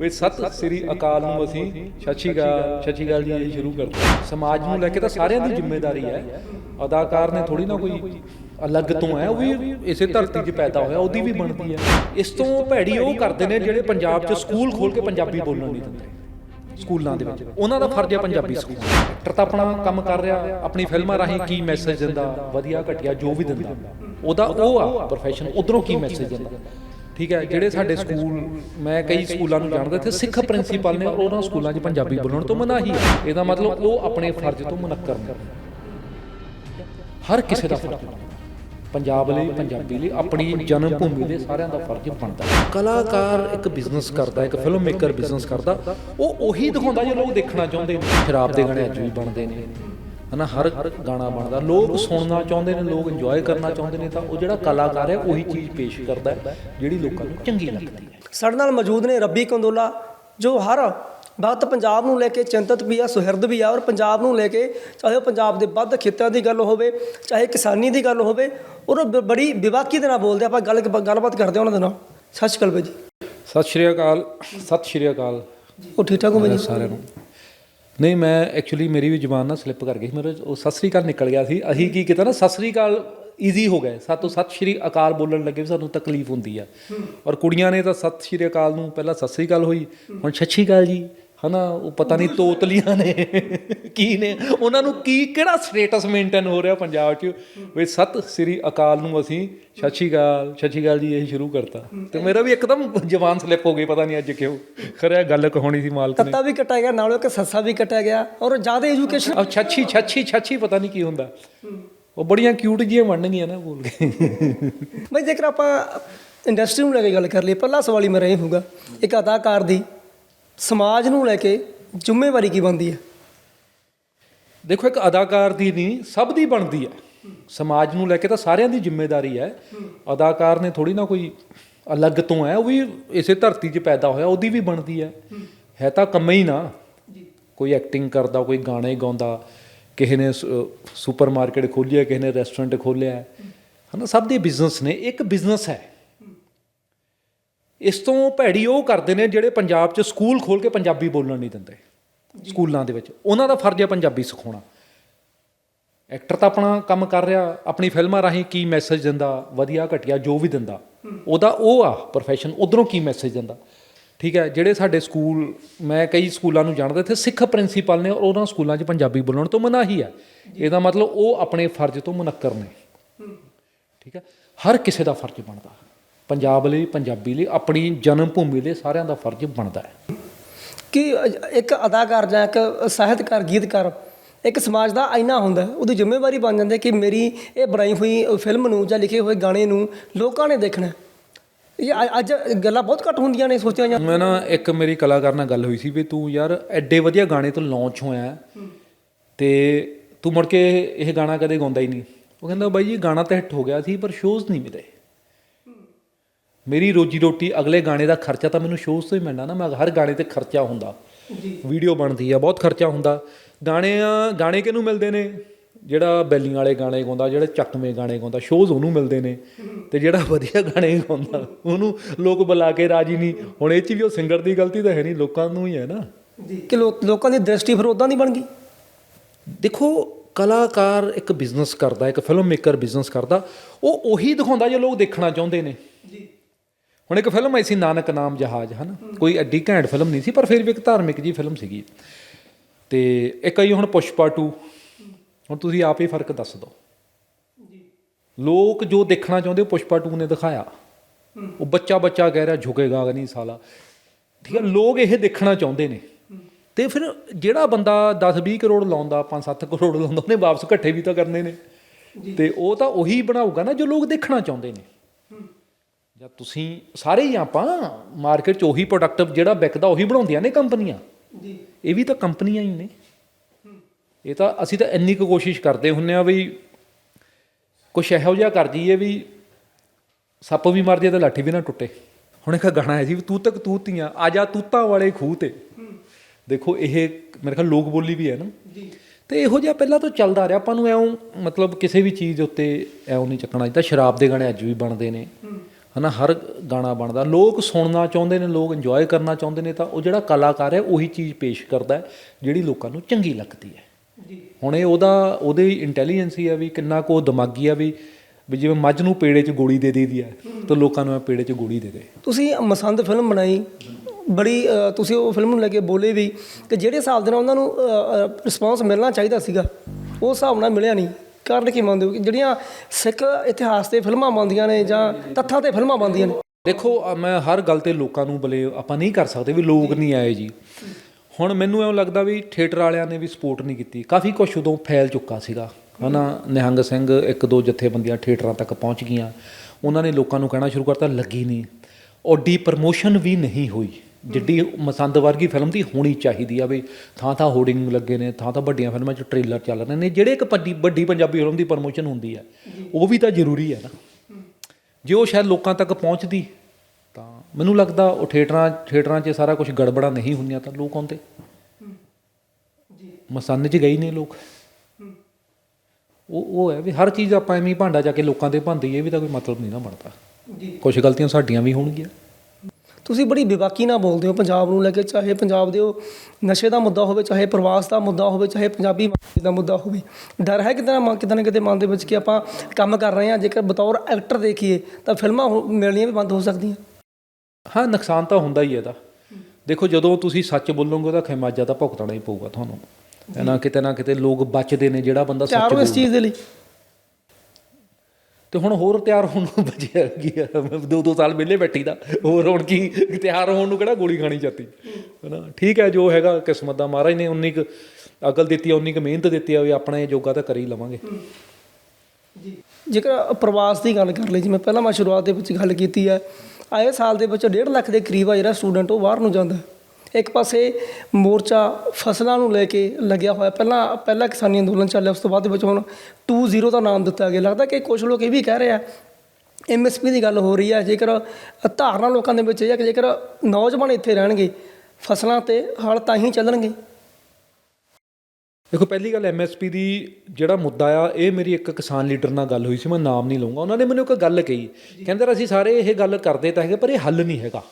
ਵੀ ਸਤਿ ਸ੍ਰੀ ਅਕਾਲ ਨੂੰ ਅਸੀਂ ਸਤਿ ਸ਼੍ਰੀ ਅਕਾਲ ਸਤਿ ਸ਼੍ਰੀ ਕਰਦੇ ਹਾਂ। ਸਮਾਜ ਨੂੰ ਲੈ ਕੇ ਤਾਂ ਸਾਰਿਆਂ ਦੀ ਜ਼ਿੰਮੇਵਾਰੀ ਹੈ। ਅਦਾਕਾਰ ਨੇ ਥੋੜੀ ਨਾ ਕੋਈ ਅਲੱਗ ਤੋਂ ਹੈ ਉਹ ਵੀ ਇਸੇ ਧਰਤੀ 'ਚ ਪੈਦਾ ਹੋਇਆ ਉਹਦੀ ਵੀ ਬਣਦੀ ਹੈ। ਇਸ ਤੋਂ ਭੈੜੀ ਉਹ ਕਰਦੇ ਨੇ ਜਿਹੜੇ ਪੰਜਾਬ 'ਚ ਸਕੂਲ ਖੋਲ ਕੇ ਪੰਜਾਬੀ ਬੋਲਣ ਨਹੀਂ ਦਿੰਦੇ। ਸਕੂਲਾਂ ਦੇ ਵਿੱਚ। ਉਹਨਾਂ ਦਾ ਫਰਜ਼ ਹੈ ਪੰਜਾਬੀ ਸਿਖਾਉਣਾ ਐਕਟਰ ਤਾਂ ਆਪਣਾ ਕੰਮ ਕਰ ਰਿਹਾ ਆਪਣੀ ਫਿਲਮਾਂ ਰਾਹੀਂ ਕੀ ਮੈਸੇਜ ਦਿੰਦਾ ਵਧੀਆ ਘਟੀਆ ਜੋ ਵੀ ਦਿੰਦਾ। ਉਹਦਾ ਉਹ ਆ ਪ੍ਰੋਫੈਸ਼ਨ ਉਧਰੋਂ ਕੀ ਮੈਸੇਜ ਦਿੰਦਾ। ਠੀਕ ਹੈ ਜਿਹੜੇ ਸਾਡੇ ਸਕੂਲ ਮੈਂ ਕਈ ਸਕੂਲਾਂ ਨੂੰ ਜਾਣਦਾ ਇੱਥੇ ਸਿੱਖ ਪ੍ਰਿੰਸੀਪਲ ਨੇ ਉਹਨਾਂ ਸਕੂਲਾਂ 'ਚ ਪੰਜਾਬੀ ਬੋਲਣ ਤੋਂ ਮਨਾਹੀ। ਇਹਦਾ ਮਤਲਬ ਉਹ ਆਪਣੇ ਫਰਜ਼ ਤੋਂ ਮੁਨੱਕਰ ਨੇ। ਹਰ ਕਿਸੇ ਦਾ ਫਰਜ਼ ਪੰਜਾਬ ਲਈ ਪੰਜਾਬੀ ਲਈ ਆਪਣੀ ਜਨਮ ਭੂਮੀ ਲਈ ਸਾਰਿਆਂ ਦਾ ਫਰਜ਼ ਬਣਦਾ। ਕਲਾਕਾਰ ਇੱਕ ਬਿਜ਼ਨਸ ਕਰਦਾ ਇੱਕ ਫਿਲਮ ਮੇਕਰ ਬਿਜ਼ਨਸ ਕਰਦਾ। ਉਹ ਉਹੀ ਦਿਖਾਉਂਦਾ ਜੋ ਲੋਕ ਦੇਖਣਾ ਚਾਹੁੰਦੇ ਨੇ। ਸ਼ਰਾਬ ਦੇ ਗਾਣੇ ਅੱਜ ਵੀ ਬਣਦੇ ਨੇ। ਹਨਾ ਹਰ ਗਾਣਾ ਬਣਦਾ। ਲੋਕ ਸੁਣਨਾ ਚਾਹੁੰਦੇ ਨੇ ਲੋਕ ਇੰਜੋਏ ਕਰਨਾ ਚਾਹੁੰਦੇ ਨੇ ਤਾਂ ਉਹ ਜਿਹੜਾ ਕਲਾਕਾਰ ਹੈ ਉਹੀ ਚੀਜ਼ ਪੇਸ਼ ਕਰਦਾ ਹੈ ਜਿਹੜੀ ਲੋਕਾਂ ਨੂੰ ਚੰਗੀ ਲੱਗਦੀ ਹੈ। ਸਾਡੇ ਨਾਲ ਮੌਜੂਦ ਨੇ ਰੱਬੀ ਕੰਦੋਲਾ ਜੋ ਹਰ ਵਕਤ ਪੰਜਾਬ ਨੂੰ ਲੈ ਕੇ ਚਿੰਤਤ ਵੀ ਆ ਸੁਹਿਰਦ ਵੀ ਆ ਔਰ ਪੰਜਾਬ ਨੂੰ ਲੈ ਕੇ ਚਾਹੇ ਉਹ ਪੰਜਾਬ ਦੇ ਵੱਧ ਖੇਤਰਾਂ ਦੀ ਗੱਲ ਹੋਵੇ ਚਾਹੇ ਕਿਸਾਨੀ ਦੀ ਗੱਲ ਹੋਵੇ ਔਰ ਬੜੀ ਵਿਵਾਕੀ ਦੇ ਨਾਲ ਬੋਲਦੇ ਆਪਾਂ ਗੱਲ ਗੱਲਬਾਤ ਕਰਦੇ ਹਾਂ ਉਹਨਾਂ ਦੇ ਨਾਲ। ਸਤਿ ਸ਼੍ਰੀ ਅਕਾਲ ਬਾਈ ਜੀ। ਸਤਿ ਸ਼੍ਰੀ ਅਕਾਲ। ਸਤਿ ਸ਼੍ਰੀ ਅਕਾਲ। ਉਹ ਠੀਕ ਠਾਕ ਹੋ ਬਾਈ ਜੀ? ਸਾਰਿਆਂ ਨੂੰ। ਨਹੀਂ ਮੈਂ ਐਕਚੁਅਲੀ ਮੇਰੀ ਵੀ ਜ਼ੁਬਾਨ ਨਾ ਸਲਿੱਪ ਕਰ ਗਈ ਸੀ। ਮੇਰੇ ਉਹ ਸਤਿ ਸ੍ਰੀ ਅਕਾਲ ਨਿਕਲ ਗਿਆ ਸੀ। ਅਸੀਂ ਕੀ ਕੀਤਾ ਨਾ ਸਤਿ ਸ੍ਰੀ ਅਕਾਲ ਈਜ਼ੀ ਹੋ ਗਿਆ ਸਾਤੋਂ ਸਤਿ ਸ਼੍ਰੀ ਅਕਾਲ ਬੋਲਣ ਲੱਗੇ ਵੀ ਸਾਨੂੰ ਤਕਲੀਫ ਹੁੰਦੀ ਆ। ਔਰ ਕੁੜੀਆਂ ਨੇ ਤਾਂ ਸਤਿ ਸ਼੍ਰੀ ਅਕਾਲ ਨੂੰ ਪਹਿਲਾਂ ਸਤਿ ਸ੍ਰੀ ਅਕਾਲ ਹੋਈ। ਹੁਣ ਸ਼੍ਰੀ ਅਕਾਲ ਜੀ। ਹਨਾ ਉਹ ਪਤਾ ਨਹੀਂ ਤੋਤਲੀਆਂ ਨੇ ਕੀ ਨੇ ਉਹਨਾਂ ਨੂੰ ਕੀ ਕਿਹੜਾ ਸਟੇਟਸ ਮੇਨਟੇਨ ਹੋ ਰਿਹਾ ਪੰਜਾਬ 'ਚ? ਵੀ ਸਤਿ ਸ੍ਰੀ ਅਕਾਲ ਨੂੰ ਅਸੀਂ ਸਤਿ ਸ਼੍ਰੀ ਅਕਾਲ ਸਤਿ ਸ਼੍ਰੀ ਅਕਾਲ ਜੀ ਇਹ ਸ਼ੁਰੂ ਕਰਤਾ। ਤੇ ਮੇਰਾ ਵੀ ਇੱਕਦਮ ਜ਼ਬਾਨ ਸਲਿੱਪ ਹੋ ਗਈ ਪਤਾ ਨਹੀਂ ਅੱਜ ਕਿਉਂ। ਖਰਿਆ ਗੱਲ ਕਹਾਉਣੀ ਸੀ ਮਾਲਕ ਨੇ। ਤੱਤਾ ਵੀ ਕੱਟਿਆ ਗਿਆ ਨਾਲੋਂ ਇੱਕ ਸੱਸਾ ਵੀ ਕੱਟਿਆ ਗਿਆ ਔਰ ਜ਼ਿਆਦਾ ਐਜੂਕੇਸ਼ਨ ਅਬ ਛੱਛੀ ਛੱਛੀ ਛੱਛੀ ਪਤਾ ਨਹੀਂ ਕੀ ਹੁੰਦਾ। ਉਹ ਬੜੀਆਂ ਕਿਊਟ ਜੀਆਂ ਬਣਨਗੀਆਂ ਨਾ ਬੋਲ ਕੇ। ਬਈ ਜੇਕਰ ਆਪਾਂ ਇੰਡਸਟਰੀ ਨੂੰ ਲੈ ਕੇ ਗੱਲ ਕਰ ਲਈਏ ਪਹਿਲਾ ਸਵਾਲ ਹੀ ਮੇਰਾ ਇਹ ਹੋਊਗਾ ਇੱਕ ਅਦਾਕਾਰ ਦੀ ਸਮਾਜ ਨੂੰ ਲੈ ਕੇ ਜ਼ਿੰਮੇਵਾਰੀ ਕੀ ਬਣਦੀ ਹੈ? ਦੇਖੋ ਇੱਕ ਅਦਾਕਾਰ ਦੀ ਨਹੀਂ ਸਭ ਦੀ ਬਣਦੀ ਹੈ। ਸਮਾਜ ਨੂੰ ਲੈ ਕੇ ਤਾਂ ਸਾਰਿਆਂ ਦੀ ਜ਼ਿੰਮੇਵਾਰੀ ਹੈ। ਅਦਾਕਾਰ ਨੇ ਥੋੜੀ ਨਾ ਕੋਈ ਅਲੱਗ ਤੋਂ ਹੈ ਉਹ ਵੀ ਇਸੇ ਧਰਤੀ 'ਚ ਪੈਦਾ ਹੋਇਆ ਉਹਦੀ ਵੀ ਬਣਦੀ ਹੈ। ਹੈ ਤਾਂ ਕੰਮ ਹੀ ਨਾ। ਕੋਈ ਐਕਟਿੰਗ ਕਰਦਾ ਕੋਈ ਗਾਣੇ ਗਾਉਂਦਾ ਕਿਸੇ ਨੇ ਸੁਪਰਮਾਰਕਟ ਖੋਲ੍ਹਿਆ ਕਿਸੇ ਨੇ ਰੈਸਟੋਰੈਂਟ ਖੋਲ੍ਹਿਆ ਹਨਾ ਸਭ ਦੇ ਬਿਜ਼ਨਸ ਨੇ ਇੱਕ ਬਿਜ਼ਨਸ ਹੈ। ਇਸ ਤੋਂ ਭੈੜੀ ਉਹ ਕਰਦੇ ਨੇ ਜਿਹੜੇ ਪੰਜਾਬ 'ਚ ਸਕੂਲ ਖੋਲ ਕੇ ਪੰਜਾਬੀ ਬੋਲਣ ਨਹੀਂ ਦਿੰਦੇ। ਸਕੂਲਾਂ ਦੇ ਵਿੱਚ। ਉਹਨਾਂ ਦਾ ਫਰਜ਼ ਹੈ ਪੰਜਾਬੀ ਸਿਖਾਉਣਾ। ਐਕਟਰ ਤਾਂ ਆਪਣਾ ਕੰਮ ਕਰ ਰਿਹਾ ਆਪਣੀ ਫਿਲਮਾਂ ਰਾਹੀਂ ਕੀ ਮੈਸੇਜ ਦਿੰਦਾ ਵਧੀਆ ਘਟੀਆ ਜੋ ਵੀ ਦਿੰਦਾ। ਉਹਦਾ ਉਹ ਆ ਪ੍ਰੋਫੈਸ਼ਨ ਉਧਰੋਂ ਕੀ ਮੈਸੇਜ ਦਿੰਦਾ। ਠੀਕ ਹੈ ਜਿਹੜੇ ਸਾਡੇ ਸਕੂਲ ਮੈਂ ਕਈ ਸਕੂਲਾਂ ਨੂੰ ਜਾਣਦਾ ਇੱਥੇ ਸਿੱਖ ਪ੍ਰਿੰਸੀਪਲ ਨੇ ਔਰ ਉਹਨਾਂ ਸਕੂਲਾਂ 'ਚ ਪੰਜਾਬੀ ਬੋਲਣ ਤੋਂ ਮਨਾਹੀ ਹੈ ਇਹਦਾ ਮਤਲਬ ਉਹ ਆਪਣੇ ਫਰਜ਼ ਤੋਂ ਮੁਨੱਕਰ ਨੇ। ਠੀਕ ਹੈ ਹਰ ਕਿਸੇ ਦਾ ਫਰਜ਼ ਬਣਦਾ। ਪੰਜਾਬ ਲਈ ਪੰਜਾਬੀ ਲਈ ਆਪਣੀ ਜਨਮ ਭੂਮੀ ਲਈ ਸਾਰਿਆਂ ਦਾ ਫਰਜ਼ ਬਣਦਾ ਹੈ ਕਿ ਇੱਕ ਅਦਾਕਾਰ ਜਾਂ ਇੱਕ ਸਾਹਿਤਕਾਰ ਗੀਤਕਾਰ ਇੱਕ ਸਮਾਜ ਦਾ ਆਇਨਾ ਹੁੰਦਾ। ਉਹਦੀ ਜ਼ਿੰਮੇਵਾਰੀ ਬਣ ਜਾਂਦੀ ਹੈ ਕਿ ਮੇਰੀ ਇਹ ਬਣਾਈ ਹੋਈ ਫਿਲਮ ਨੂੰ ਜਾਂ ਲਿਖੇ ਹੋਏ ਗਾਣੇ ਨੂੰ ਲੋਕਾਂ ਨੇ ਦੇਖਣਾ। ਇਹ ਅੱਜ ਗੱਲਾਂ ਬਹੁਤ ਘੱਟ ਹੁੰਦੀਆਂ ਨੇ ਸੋਚੀਆਂ ਜਾਂ ਮੈਂ ਨਾ ਇੱਕ ਮੇਰੀ ਕਲਾਕਾਰ ਨਾਲ ਗੱਲ ਹੋਈ ਸੀ ਵੀ ਤੂੰ ਯਾਰ ਐਡੇ ਵਧੀਆ ਗਾਣੇ ਤੋਂ ਲਾਂਚ ਹੋਇਆ ਤੇ ਤੂੰ ਮੁੜ ਕੇ ਇਹ ਗਾਣਾ ਕਦੇ ਗਾਉਂਦਾ ਹੀ ਨਹੀਂ ਉਹ ਕਹਿੰਦਾ ਬਾਈ ਜੀ ਗਾਣਾ ਤਾਂ ਹਿੱਟ ਹੋ ਗਿਆ ਸੀ ਪਰ ਸ਼ੋਜ਼ ਨਹੀਂ ਮਿਲੇ ਮੇਰੀ ਰੋਜੀ ਰੋਟੀ ਅਗਲੇ ਗਾਣੇ ਦਾ ਖਰਚਾ ਤਾਂ ਮੈਨੂੰ ਸ਼ੋਜ਼ ਤੋਂ ਹੀ ਮਿਲਣਾ ਨਾ ਮੈਂ ਹਰ ਗਾਣੇ ਤੇ ਖਰਚਾ ਹੁੰਦਾ। ਵੀਡੀਓ ਬਣਦੀ ਆ ਬਹੁਤ ਖਰਚਾ ਹੁੰਦਾ। ਗਾਣੇ ਗਾਣੇ ਕਿਹਨੂੰ ਮਿਲਦੇ ਨੇ? ਜਿਹੜਾ ਬੈਲੀਆਂ ਵਾਲੇ ਗਾਣੇ ਗਾਉਂਦਾ ਜਿਹੜਾ ਚੱਕਵੇਂ ਗਾਣੇ ਗਾਉਂਦਾ ਸ਼ੋਜ਼ ਉਹਨੂੰ ਮਿਲਦੇ ਨੇ। ਤੇ ਜਿਹੜਾ ਵਧੀਆ ਗਾਣੇ ਗਾਉਂਦਾ ਉਹਨੂੰ ਲੋਕ ਬੁਲਾ ਕੇ ਰਾਜੀ ਨਹੀਂ। ਹੁਣ ਇਹ ਚ ਵੀ ਉਹ ਸਿੰਗਰ ਦੀ ਗਲਤੀ ਤਾਂ ਹੈ ਨਹੀਂ ਲੋਕਾਂ ਨੂੰ ਹੀ ਹੈ ਨਾ। ਕਿ ਲੋ- ਲੋਕਾਂ ਦੀ ਦ੍ਰਿਸ਼ਟੀ ਫਿਰ ਉਦਾਂ ਦੀ ਬਣ ਗਈ? ਦੇਖੋ ਕਲਾਕਾਰ ਇੱਕ ਬਿਜ਼ਨਸ ਕਰਦਾ ਇੱਕ ਫਿਲਮ ਮੇਕਰ ਬਿਜ਼ਨਸ ਕਰਦਾ ਉਹ ਉਹੀ ਦਿਖਾਉਂਦਾ ਜੋ ਲੋਕ ਦੇਖਣਾ ਚਾਹੁੰਦੇ ਨੇ। ਜੀ ਹੁਣ ਇੱਕ ਫਿਲਮ ਆਈ ਸੀ ਨਾਨਕ ਨਾਮ ਜਹਾਜ਼ ਹਨ? ਕੋਈ ਐਡੀ ਘੈਂਟ ਫਿਲਮ ਨਹੀਂ ਸੀ ਪਰ ਫਿਰ ਵੀ ਇੱਕ ਧਾਰਮਿਕ ਜੀ ਫਿਲਮ ਸੀਗੀ। ਤੇ ਇੱਕ ਆਈ ਹੁਣ ਪੁਸ਼ਪਾ 2 ਹੁਣ ਤੁਸੀਂ ਆਪ ਹੀ ਫ਼ਰਕ ਦੱਸ ਦਿਓ। ਲੋਕ ਜੋ ਦੇਖਣਾ ਚਾਹੁੰਦੇ ਉਹ ਪੁਸ਼ਪਾ 2 ਨੇ ਦਿਖਾਇਆ। ਉਹ ਬੱਚਾ ਬੱਚਾ ਕਹਿ ਰਿਹਾ ਝੁਕੇਗਾ ਨਹੀਂ ਸਾਲਾ? ਠੀਕ ਹੈ ਲੋਕ ਇਹ ਦੇਖਣਾ ਚਾਹੁੰਦੇ ਨੇ। ਤੇ ਫਿਰ ਜਿਹੜਾ ਬੰਦਾ 10-20 ਕਰੋੜ ਲਾਉਂਦਾ 5-7 ਕਰੋੜ ਲਾਉਂਦਾ ਉਹਨੇ ਵਾਪਸ ਇਕੱਠੇ ਵੀ ਤਾਂ ਕਰਨੇ ਨੇ। ਤੇ ਉਹ ਤਾਂ ਉਹੀ ਬਣਾਊਗਾ ਨਾ ਜੋ ਲੋਕ ਦੇਖਣਾ ਚਾਹੁੰਦੇ ਨੇ। ਜਾਂ ਤੁਸੀਂ ਸਾਰੇ ਹੀ ਆਪਾਂ ਮਾਰਕੀਟ 'ਚ ਉਹੀ ਪ੍ਰੋਡਕਟ ਜਿਹੜਾ ਵਿਕਦਾ ਉਹੀ ਬਣਾਉਂਦੀਆਂ ਨੇ ਕੰਪਨੀਆਂ? ਜੀ। ਇਹ ਵੀ ਤਾਂ ਕੰਪਨੀਆਂ ਹੀ ਨੇ। ਇਹ ਤਾਂ ਅਸੀਂ ਤਾਂ ਇੰਨੀ ਕੁ ਕੋਸ਼ਿਸ਼ ਕਰਦੇ ਹੁੰਨੇ ਆ ਵੀ ਕੁਛ ਇਹੋ ਜਿਹਾ ਕਰ ਜੀਏ ਵੀ ਸੱਪ ਵੀ ਮਰ ਜੇ ਤੇ ਲਾਠੀ ਵੀ ਨਾ ਟੁੱਟੇ। ਹੁਣ ਇੱਕ ਗਾਣਾ ਹੈ ਜੀ ਵੀ ਤੂੰ ਤੱਕ ਤੂਤੀਆਂ ਆ ਜਾ ਤੂਤਾਂ ਵਾਲੇ ਖੂਹ ਤੇ। ਦੇਖੋ ਇਹ ਮੇਰੇ ਖਿਆਲ ਲੋਕ ਬੋਲੀ ਵੀ ਹੈ ਨਾ। ਜੀ। ਤੇ ਇਹੋ ਜਿਹਾ ਪਹਿਲਾਂ ਤੋਂ ਚੱਲਦਾ ਰਿਹਾ। ਆਪਾਂ ਨੂੰ ਐਉਂ ਮਤਲਬ ਕਿਸੇ ਵੀ ਚੀਜ਼ ਉੱਤੇ ਐਉਂ ਨਹੀਂ ਚੱਕਣਾ ਜਿੱਦਾਂ ਸ਼ਰਾਬ ਦੇ ਗਾਣੇ ਅੱਜ ਵੀ ਬਣਦੇ ਨੇ। ਹਨਾ ਹਰ ਗਾਣਾ ਬਣਦਾ। ਲੋਕ ਸੁਣਨਾ ਚਾਹੁੰਦੇ ਨੇ ਲੋਕ ਇੰਜੋਏ ਕਰਨਾ ਚਾਹੁੰਦੇ ਨੇ ਤਾਂ ਉਹ ਜਿਹੜਾ ਕਲਾਕਾਰ ਹੈ ਉਹੀ ਚੀਜ਼ ਪੇਸ਼ ਕਰਦਾ ਹੈ ਜਿਹੜੀ ਲੋਕਾਂ ਨੂੰ ਚੰਗੀ ਲੱਗਦੀ ਹੈ। ਹੁਣ ਇਹ ਉਹਦਾ ਉਹਦੇ ਇੰਟੈਲੀਜੈਂਸ ਹੀ ਆ ਵੀ ਕਿੰਨਾ ਕੋ ਦਿਮਾਗੀ ਆ ਵੀ ਵੀ ਜਿਵੇਂ ਮੱਝ ਨੂੰ ਪੇੜੇ 'ਚ ਗੋਲੀ ਦੇ ਦੇਦੀ ਹੈ ਤਾਂ ਲੋਕਾਂ ਨੂੰ ਇਹ ਪੇੜੇ 'ਚ ਗੋਲੀ ਦੇ ਦੇ। ਤੁਸੀਂ ਮਸੰਦ ਫਿਲਮ ਬਣਾਈ ਬੜੀ ਤੁਸੀਂ ਉਹ ਫਿਲਮ ਨੂੰ ਲੈ ਕੇ ਬੋਲੇ ਵੀ ਕਿ ਜਿਹੜੇ ਹਿਸਾਬ ਦੇ ਨਾਲ ਉਹਨਾਂ ਨੂੰ ਰਿਸਪੌਂਸ ਮਿਲਣਾ ਚਾਹੀਦਾ ਸੀਗਾ ਉਹ ਹਿਸਾਬ ਨਾਲ ਮਿਲਿਆ ਨਹੀਂ। ਕਾਰਨ ਕੀ ਮੰਨਦੇ ਹੋ ਕਿ ਜਿਹੜੀਆਂ ਸਿੱਖ ਇਤਿਹਾਸ ਤੇ ਫਿਲਮਾਂ ਬਣਦੀਆਂ ਨੇ ਜਾਂ ਤੱਥਾਂ ਤੇ ਫਿਲਮਾਂ ਬਣਦੀਆਂ ਨੇ? ਦੇਖੋ ਅ, ਮੈਂ ਹਰ ਗੱਲ ਤੇ ਲੋਕਾਂ ਨੂੰ ਬਲੇ ਆਪਾਂ ਨਹੀਂ ਕਰ ਸਕਦੇ ਵੀ ਲੋਕ ਨਹੀਂ ਆਏ ਜੀ। ਹੁਣ ਮੈਨੂੰ ਐਂ ਲੱਗਦਾ ਵੀ ਥੀਏਟਰ ਵਾਲਿਆਂ ਨੇ ਵੀ ਸਪੋਰਟ ਨਹੀਂ ਕੀਤੀ। ਕਾਫੀ ਕੁਝ ਉਦੋਂ ਫੈਲ ਚੁੱਕਾ ਸੀਗਾ। ਹਨਾ ਨਿਹੰਗ ਸਿੰਘ ਇੱਕ ਦੋ ਜਥੇਬੰਦੀਆਂ ਥੀਏਟਰਾਂ ਤੱਕ ਪਹੁੰਚ ਗਈਆਂ। ਉਹਨਾਂ ਨੇ ਲੋਕਾਂ ਨੂੰ ਕਹਿਣਾ ਸ਼ੁਰੂ ਕਰਤਾ ਲੱਗੀ ਨਹੀਂ। ਓਡੀ ਪ੍ਰਮੋਸ਼ਨ ਵੀ ਨਹੀਂ ਹੋਈ। ਜਿੱਡੀ ਮਸੰਦ ਵਰਗੀ ਫਿਲਮ ਦੀ ਹੋਣੀ ਚਾਹੀਦੀ ਆ ਵੀ ਥਾਂ ਥਾਂ ਹੋਰਡਿੰਗ ਲੱਗੇ ਨੇ ਥਾਂ ਥਾਂ ਵੱਡੀਆਂ ਫਿਲਮਾਂ 'ਚ ਟ੍ਰੇਲਰ ਚੱਲ ਰਹੇ ਨੇ ਜਿਹੜੇ ਇੱਕ ਵੱਡੀ ਵੱਡੀ ਪੰਜਾਬੀ ਫਿਲਮ ਦੀ ਪ੍ਰਮੋਸ਼ਨ ਹੁੰਦੀ ਹੈ ਉਹ ਵੀ ਤਾਂ ਜ਼ਰੂਰੀ ਹੈ ਨਾ। ਜੇ ਉਹ ਸ਼ਾਇਦ ਲੋਕਾਂ ਤੱਕ ਪਹੁੰਚਦੀ ਤਾਂ ਮੈਨੂੰ ਲੱਗਦਾ ਉਹ ਥੀਏਟਰਾਂ ਥੀਏਟਰਾਂ 'ਚ ਸਾਰਾ ਕੁਝ ਗੜਬੜਾ ਨਹੀਂ ਹੁੰਦੀਆਂ ਤਾਂ ਲੋਕ ਆਉਂਦੇ। ਮਸੰਨ 'ਚ ਗਈ ਨੇ ਲੋਕ। ਉਹ ਉਹ ਹੈ ਵੀ ਹਰ ਚੀਜ਼ ਆਪਾਂ ਐਵੇਂ ਹੀ ਭਾਂਡਾ ਜਾ ਕੇ ਲੋਕਾਂ ਦੇ ਭਾਂਦੀ ਇਹ ਵੀ ਤਾਂ ਕੋਈ ਮਤਲਬ ਨਹੀਂ ਨਾ ਬਣਦਾ। ਜੀ। ਕੁਝ ਗਲਤੀਆਂ ਸਾਡੀਆਂ ਵੀ ਹੋਣਗੀਆਂ। ਤੁਸੀਂ ਬੜੀ ਬੇਬਾਕੀ ਨਾਲ ਬੋਲਦੇ ਹੋ ਪੰਜਾਬ ਨੂੰ ਲੈ ਕੇ ਚਾਹੇ ਪੰਜਾਬ ਦੇ ਉਹ ਨਸ਼ੇ ਦਾ ਮੁੱਦਾ ਹੋਵੇ ਚਾਹੇ ਪ੍ਰਵਾਸ ਦਾ ਮੁੱਦਾ ਹੋਵੇ ਚਾਹੇ ਪੰਜਾਬੀ ਮਾਂ ਦਾ ਮੁੱਦਾ ਹੋਵੇ। ਡਰ ਹੈ ਕਿਤੇ ਨਾ ਕਿਤੇ ਨਾ ਕਿਤੇ ਮਨ ਦੇ ਵਿੱਚ ਕਿ ਆਪਾਂ ਕੰਮ ਕਰ ਰਹੇ ਹਾਂ ਜੇਕਰ ਬਤੌਰ ਐਕਟਰ ਦੇਖੀਏ ਤਾਂ ਫਿਲਮਾਂ ਮਿਲਣੀਆਂ ਵੀ ਬੰਦ ਹੋ ਸਕਦੀਆਂ। ਹਾਂ ਨੁਕਸਾਨ ਤਾਂ ਹੁੰਦਾ ਹੀ ਇਹਦਾ। ਦੇਖੋ ਜਦੋਂ ਤੁਸੀਂ ਸੱਚ ਬੋਲੋਗੇ ਉਹਦਾ ਖਿਮਾਜਾ ਤਾਂ ਭੁਗਤਣਾ ਹੀ ਪਊਗਾ ਤੁਹਾਨੂੰ। ਹੈ ਨਾ ਕਿਤੇ ਨਾ ਕਿਤੇ ਲੋਕ ਬਚਦੇ ਨੇ ਜਿਹੜਾ ਬੰਦਾ ਸੱਚ ਹੋ ਇਸ ਬੋਲਦਾ। ਚੀਜ਼ ਦੇ ਲਈ। ਤੇ ਹੁਣ ਹੋਰ ਤਿਆਰ ਹੋਣ ਨੂੰ ਬਚਿਆ ਕੀ ਆ? ਦੋ ਦੋ ਸਾਲ ਵਿਹਲੇ ਬੈਠੀ ਦਾ। ਹੋਰ ਹੁਣ ਕੀ? ਤਿਆਰ ਹੋਣ ਨੂੰ ਕਿਹੜਾ ਗੋਲੀ ਖਾਣੀ ਚਾਹਤੀ ਹੈਨਾ? ਠੀਕ ਹੈ ਜੋ ਹੈਗਾ ਕਿਸਮਤ ਦਾ। ਮਹਾਰਾਜ ਨੇ ਉਨੀ ਕੁ ਅਕਲ ਦਿੱਤੀ ਆ ਉਨੀ ਕੁ ਮਿਹਨਤ ਦਿੱਤੀ ਆ ਵੀ ਆਪਣੇ ਜੋਗਾ ਤਾਂ ਕਰ ਹੀ। ਲਵਾਂਗੇ ਜੇਕਰ ਪ੍ਰਵਾਸ ਦੀ ਗੱਲ ਕਰ ਲਈ ਜਿਵੇਂ ਪਹਿਲਾਂ ਮੈਂ ਸ਼ੁਰੂਆਤ ਦੇ ਵਿੱਚ ਗੱਲ ਕੀਤੀ ਹੈ ਆਏ ਸਾਲ ਦੇ ਵਿੱਚ 1.5 ਲੱਖ ਦੇ ਕਰੀਬ ਆ ਜਿਹੜਾ ਸਟੂਡੈਂਟ ਉਹ ਬਾਹਰ ਨੂੰ ਜਾਂਦਾ। ਹੈ। ਇੱਕ ਪਾਸੇ ਮੋਰਚਾ ਫਸਲਾਂ ਨੂੰ ਲੈ ਕੇ ਲੱਗਿਆ ਹੋਇਆ। ਪਹਿਲਾਂ ਪਹਿਲਾ ਕਿਸਾਨੀ ਅੰਦੋਲਨ ਚੱਲਿਆ ਉਸ ਤੋਂ ਬਾਅਦ ਵਿੱਚ ਹੁਣ 20 ਦਾ ਨਾਮ ਦਿੱਤਾ ਗਿਆ। ਲੱਗਦਾ ਕਿ ਕੁਝ ਲੋਕ ਇਹ ਵੀ ਕਹਿ ਰਹੇ ਆ ਐਮਐਸਪੀ ਦੀ ਗੱਲ ਹੋ ਰਹੀ ਹੈ ਜੇਕਰ ਧਾਰਨਾ ਲੋਕਾਂ ਦੇ ਵਿੱਚ ਇਹ ਹੈ ਕਿ ਜੇਕਰ ਨੌਜਵਾਨ ਇੱਥੇ ਰਹਿਣਗੇ ਫਸਲਾਂ ਤੇ ਹਲ ਤਾਂ ਹੀ ਚੱਲਣਗੇ। ਦੇਖੋ ਪਹਿਲੀ ਗੱਲ ਐਮਐਸਪੀ ਦੀ ਜਿਹੜਾ ਮੁੱਦਾ ਆ ਇਹ ਮੇਰੀ ਇੱਕ ਕਿਸਾਨ ਲੀਡਰ ਨਾਲ ਗੱਲ ਹੋਈ ਸੀ ਮੈਂ ਨਾਮ ਨਹੀਂ ਲਵਾਂਗਾ ਉਹਨਾਂ ਨੇ ਮੈਨੂੰ ਇੱਕ ਗੱਲ ਕਹੀ। ਕਹਿੰਦੇ ਅਸੀਂ ਸਾਰੇ ਇਹ ਗੱਲ ਕਰਦੇ ਤਾਂ ਹੈਗੇ ਪਰ ਇਹ ਹੱਲ ਨਹੀਂ ਹੈਗਾ।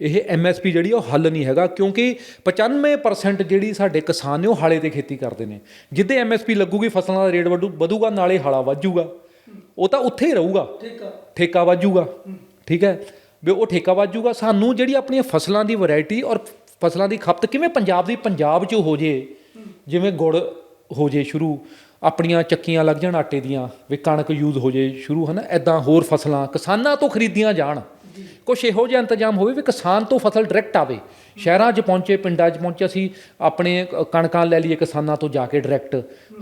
ਇਹ ਐਮਐਸਪੀ ਜਿਹੜੀ ਉਹ ਹੱਲ ਨਹੀਂ ਹੈਗਾ ਕਿਉਂਕਿ 95% ਜਿਹੜੀ ਸਾਡੇ ਕਿਸਾਨ ਨੇ ਉਹ ਹਾਲੇ ਤੇ ਖੇਤੀ ਕਰਦੇ ਨੇ। ਜਿੱਦੇ ਐਮਐਸਪੀ ਲੱਗੂਗੀ ਫਸਲਾਂ ਦਾ ਰੇਟ ਵਧੂ ਵਧੂਗਾ ਨਾਲੇ ਹਾਲਾ ਵੱਜੂਗਾ। ਉਹ ਤਾਂ ਉੱਥੇ ਹੀ ਰਹੂਗਾ। ਠੀਕ। ਠੇਕਾ ਵਾਜੂਗਾ। ਠੀਕ ਹੈ? ਵੀ ਉਹ ਠੇਕਾ ਵਾਜੂਗਾ। ਸਾਨੂੰ ਜਿਹੜੀ ਆਪਣੀਆਂ ਫਸਲਾਂ ਦੀ ਵੈਰਾਈਟੀ ਔਰ ਫਸਲਾਂ ਦੀ ਖਪਤ ਕਿਵੇਂ ਪੰਜਾਬ ਦੀ ਪੰਜਾਬ 'ਚ ਹੋ ਜੇ ਜਿਵੇਂ ਗੁੜ ਹੋ ਜੇ ਸ਼ੁਰੂ ਆਪਣੀਆਂ ਚੱਕੀਆਂ ਲੱਗ ਜਾਣ ਆਟੇ ਦੀਆਂ ਵੀ ਕਣਕ ਯੂਜ਼ ਹੋ ਜੇ ਸ਼ੁਰੂ ਹਨਾ? ਐਦਾਂ ਹੋਰ ਫਸਲਾਂ ਕਿਸਾਨਾਂ ਤੋਂ ਖਰੀਦੀਆਂ ਜਾਣ। ਕੁਛ ਇਹੋ ਜਿਹਾ ਇੰਤਜ਼ਾਮ ਹੋਵੇ ਵੀ ਕਿਸਾਨ ਤੋਂ ਫਸਲ ਡਾਇਰੈਕਟ ਆਵੇ। ਸ਼ਹਿਰਾਂ 'ਚ ਪਹੁੰਚੇ, ਪਿੰਡਾਂ 'ਚ ਪਹੁੰਚੇ, ਅਸੀਂ ਆਪਣੇ ਕਣਕਾਂ ਲੈ ਲਈਏ ਕਿਸਾਨਾਂ ਤੋਂ ਜਾ ਕੇ ਡਾਇਰੈਕਟ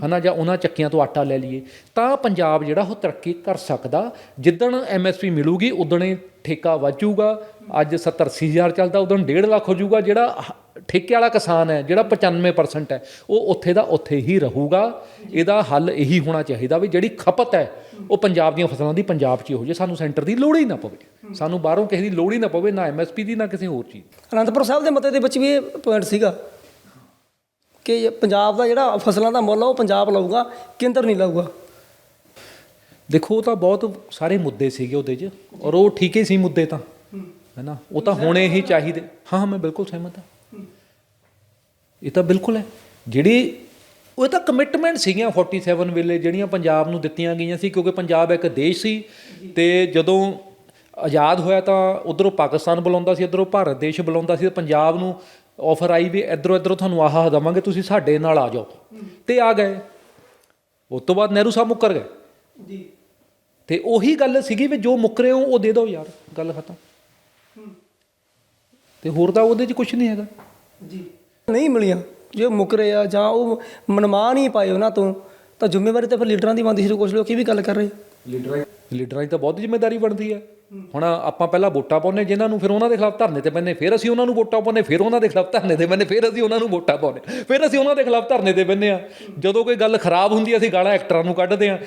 ਹਨਾ, ਜਾਂ ਉਹਨਾਂ ਚੱਕੀਆਂ ਤੋਂ ਆਟਾ ਲੈ ਲਈਏ। ਤਾਂ ਪੰਜਾਬ ਜਿਹੜਾ ਉਹ ਤਰੱਕੀ ਕਰ ਸਕਦਾ। ਜਿੱਦਣ ਐਮਐਸਪੀ ਮਿਲੂਗੀ, ਉਦਣੇ ਠੇਕਾ ਵਾਜੂਗਾ, ਅੱਜ 70 ਅੱਸੀ ਹਜ਼ਾਰ ਚੱਲਦਾ, ਉਦੋਂ 1.5 ਲੱਖ ਹੋ ਜਾਊਗਾ, ਜਿਹੜਾ ਹ- ਠੇਕੇ ਵਾਲਾ ਕਿਸਾਨ ਹੈ, ਜਿਹੜਾ 95% ਹੈ, ਉਹ ਉੱਥੇ ਦਾ ਉੱਥੇ ਹੀ ਰਹੂਗਾ। ਇਹਦਾ ਹੱਲ ਇਹੀ ਹੋਣਾ ਚਾਹੀਦਾ ਵੀ ਜਿਹੜੀ ਖਪਤ ਹੈ, ਉਹ ਪੰਜਾਬ ਦੀਆਂ ਫਸਲਾਂ ਦੀ ਪੰਜਾਬ 'ਚ ਹੀ ਹੋ ਜੇ, ਸਾਨੂੰ ਸੈਂਟਰ ਦੀ ਲੋੜ ਹੀ ਨਾ ਪਵੇ। ਸਾਨੂੰ ਬਾਹਰੋਂ ਕਿਸੇ ਦੀ ਲੋੜ ਹੀ ਨਾ ਪਵੇ, ਨਾ ਐਮਐਸਪੀ ਦੀ, ਨਾ ਕਿਸੇ ਹੋਰ ਚੀਜ਼ ਅਨੰਦਪੁਰ ਸਾਹਿਬ ਦੇ ਮਤੇ ਦੇ ਵਿੱਚ ਵੀ ਇਹ ਪੁਆਇੰਟ ਸੀਗਾ ਕਿ ਪੰਜਾਬ ਦਾ ਜਿਹੜਾ ਫਸਲਾਂ ਦਾ ਮੁੱਲ ਆ, ਉਹ ਪੰਜਾਬ ਲਊਗਾ, ਕੇਂਦਰ ਨਹੀਂ ਲਊਗਾ। ਦੇਖੋ, ਉਹ ਤਾਂ ਬਹੁਤ ਸਾਰੇ ਮੁੱਦੇ ਸੀਗੇ ਉਹਦੇ 'ਚ, ਔਰ ਉਹ ਠੀਕ ਹੀ ਸੀ ਮੁੱਦੇ ਤਾਂ ਹੈ ਨਾ ਉਹ ਤਾਂ ਹੋਣੇ ਹੀ ਚਾਹੀਦੇ। ਹਾਂ ਮੈਂ ਬਿਲਕੁਲ ਸਹਿਮਤ ਹਾਂ। ਇਹ ਤਾਂ ਬਿਲਕੁਲ ਹੈ। ਜਿਹੜੀ, ਉਹ ਤਾਂ ਕਮਿਟਮੈਂਟ ਸੀਗੀਆਂ 47 ਵੇਲੇ, ਜਿਹੜੀਆਂ ਪੰਜਾਬ ਨੂੰ ਦਿੱਤੀਆਂ ਗਈਆਂ ਸੀ, ਕਿਉਂਕਿ ਪੰਜਾਬ ਇੱਕ ਦੇਸ਼ ਸੀ, ਤੇ ਜਦੋਂ ਆਜ਼ਾਦ ਹੋਇਆ ਤਾਂ ਉਧਰੋਂ ਪਾਕਿਸਤਾਨ ਬੁਲਾਉਂਦਾ ਸੀ, ਇਧਰੋਂ ਭਾਰਤ ਦੇਸ਼ ਬੁਲਾਉਂਦਾ ਸੀ, ਤੇ ਪੰਜਾਬ ਨੂੰ ਆਫਰ ਆਈ ਵੀ ਇਧਰੋਂ ਇਧਰੋਂ ਤੁਹਾਨੂੰ ਆਹ ਦੇਵਾਂਗੇ, ਤੁਸੀਂ ਸਾਡੇ ਨਾਲ ਆ ਜਾਓ। ਤੇ ਆ ਗਏ। ਉਸ ਤੋਂ ਬਾਅਦ ਨਹਿਰੂ ਸਾਹਿਬ ਮੁੱਕਰ ਗਏ। ਜੀ। ਤੇ ਉਹੀ ਗੱਲ ਸੀਗੀ ਵੀ ਜੋ ਮੁੱਕਰੇ ਹੋ ਉਹ ਦੇ ਦਿਓ ਯਾਰ ਗੱਲ ਖਤਮ। ਤੇ ਹੋਰ ਤਾਂ ਉਹਦੇ 'ਚ ਕੁਝ ਨਹੀਂ ਹੈਗਾ। ਜੀ। ਨਹੀਂ ਮਿਲੀਆਂ। ਜੋ ਮੁਕਰੇ ਆ ਜਾਂ ਉਹ ਮਨਮਾ ਨਹੀਂ ਪਾਏ ਉਹਨਾਂ ਤੋਂ ਤਾਂ ਜ਼ਿੰਮੇਵਾਰੀ ਤਾਂ ਫਿਰ ਲੀਡਰਾਂ ਦੀ ਬਣਦੀ ਸੀ ਕੁਝ ਲੋਕ ਇਹ ਵੀ ਗੱਲ ਕਰ ਰਹੇ। ਲੀਡਰਾਂ ਲੀਡਰਾਂ ਦੀ ਤਾਂ ਬਹੁਤ ਜ਼ਿੰਮੇਵਾਰੀ ਬਣਦੀ ਹੈ। ਹੁਣ ਆਪਾਂ ਪਹਿਲਾਂ ਵੋਟਾਂ ਪਾਉਂਦੇ ਜਿਨ੍ਹਾਂ ਨੂੰ ਫਿਰ ਉਹਨਾਂ ਦੇ ਖਿਲਾਫ ਧਰਨੇ ਤੇ ਬੰਨੇ ਫਿਰ ਅਸੀਂ ਉਹਨਾਂ ਨੂੰ ਵੋਟਾਂ ਪਾਉਂਦੇ ਫਿਰ ਉਹਨਾਂ ਦੇ ਖਿਲਾਫ ਧਰਨੇ ਤੇ ਬੰਨੇ ਫਿਰ ਅਸੀਂ ਉਹਨਾਂ ਨੂੰ ਵੋਟਾਂ ਪਾਉਂਦੇ ਫਿਰ ਅਸੀਂ ਉਹਨਾਂ ਦੇ ਖਿਲਾਫ ਧਰਨੇ ਤੇ ਬੰਨੇ ਆ ਜਦੋਂ ਕੋਈ ਗੱਲ ਖਰਾਬ ਹੁੰਦੀ ਹੈ ਅਸੀਂ ਗਾਲਾਂ ਐਕਟਰਾਂ ਨੂੰ ਕੱਢਦੇ ਆ